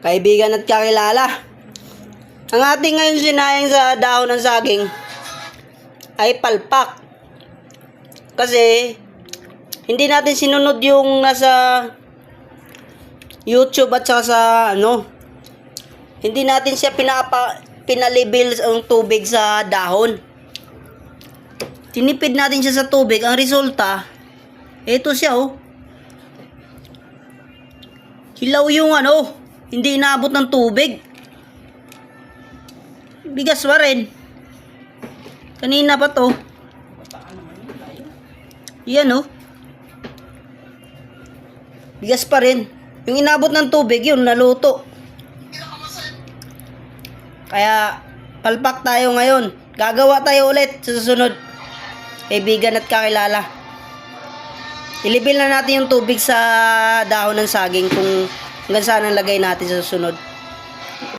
Kaibigan at kakilala. Ang ating ngayon sinayang sa dahon ng saging ay palpak. Kasi hindi natin sinunod yung nasa YouTube at saka sa ano hindi natin siya pinapa pinalibil ang tubig sa dahon. Tinipid natin siya sa tubig. Ang resulta, ito siya oh. Hilaw yung ano, hindi inaabot ng tubig. Bigas pa rin. Kanina pa to. Yan oh. Bigas pa rin. Yung inabot ng tubig, yun, naluto. Kaya, palpak tayo ngayon. Gagawa tayo ulit sa susunod. Kaibigan at kakilala. Ilibil na natin yung tubig sa dahon ng saging kung hanggang saan ang lagay natin sa susunod.